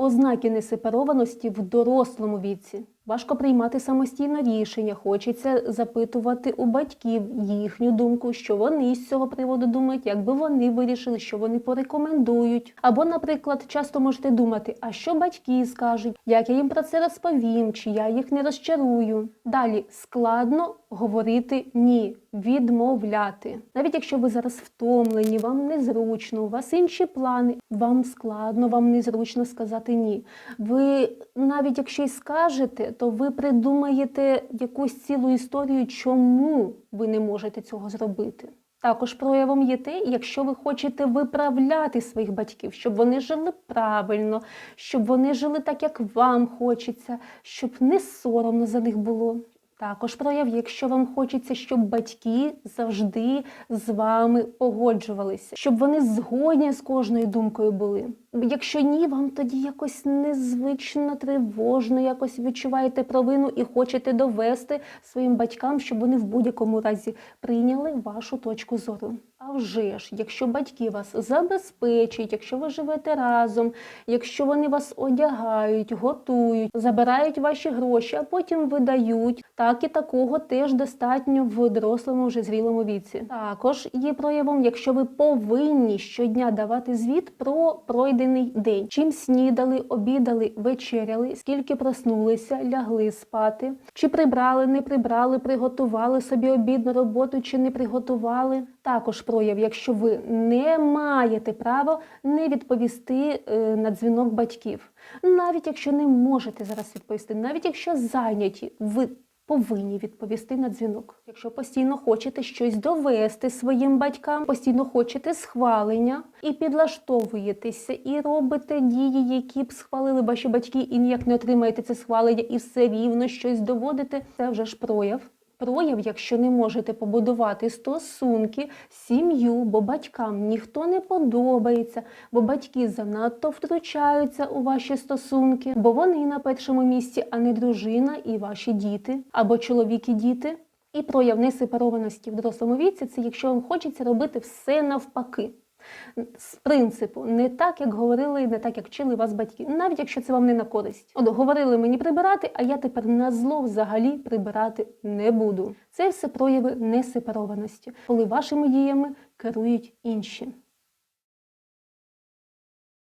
Ознаки несепарованості в дорослому віці. Важко приймати самостійно рішення, хочеться запитувати у батьків їхню думку, що вони з цього приводу думають, як би вони вирішили, що вони порекомендують. Або, наприклад, часто можете думати, а що батьки скажуть, як я їм про це розповім, чи я їх не розчарую. Далі складно говорити ні, відмовляти. Навіть якщо ви зараз втомлені, вам незручно, у вас інші плани, вам складно, вам незручно сказати ні. Ви навіть якщо й скажете, то ви придумаєте якусь цілу історію, чому ви не можете цього зробити. Також проявом є те, якщо ви хочете виправляти своїх батьків, щоб вони жили правильно, щоб вони жили так, як вам хочеться, щоб не соромно за них було. Також прояв, якщо вам хочеться, щоб батьки завжди з вами погоджувалися, щоб вони згодні з кожною думкою були. Якщо ні, вам тоді якось незвично, тривожно, якось відчуваєте провину і хочете довести своїм батькам, щоб вони в будь-якому разі прийняли вашу точку зору. А вже ж, якщо батьки вас забезпечують, якщо ви живете разом, якщо вони вас одягають, готують, забирають ваші гроші, а потім видають, так і такого теж достатньо в дорослому вже зрілому віці. Також є проявом, якщо ви повинні щодня давати звіт про пройдений день, чим снідали, обідали, вечеряли, скільки проснулися, лягли спати, чи прибрали, не прибрали, приготували собі обід на роботу, чи не приготували. Також прояв, якщо ви не маєте права не відповісти е, на дзвінок батьків, навіть якщо не можете зараз відповісти, навіть якщо зайняті, ви повинні відповісти на дзвінок. Якщо постійно хочете щось довести своїм батькам, постійно хочете схвалення і підлаштовуєтеся, і робите дії, які б схвалили ваші батьки, і ніяк не отримаєте це схвалення, і все рівно щось доводите, це вже ж прояв. Прояв, якщо не можете побудувати стосунки, сім'ю, бо батькам ніхто не подобається, бо батьки занадто втручаються у ваші стосунки, бо вони на першому місці, а не дружина і ваші діти, або чоловік і діти. І прояв несепарованості в дорослому віці це якщо вам хочеться робити все навпаки. З принципу, не так, як говорили, не так, як вчили вас батьки, навіть якщо це вам не на користь. От говорили мені прибирати, а я тепер на зло взагалі прибирати не буду. Це все прояви несепарованості, коли вашими діями керують інші.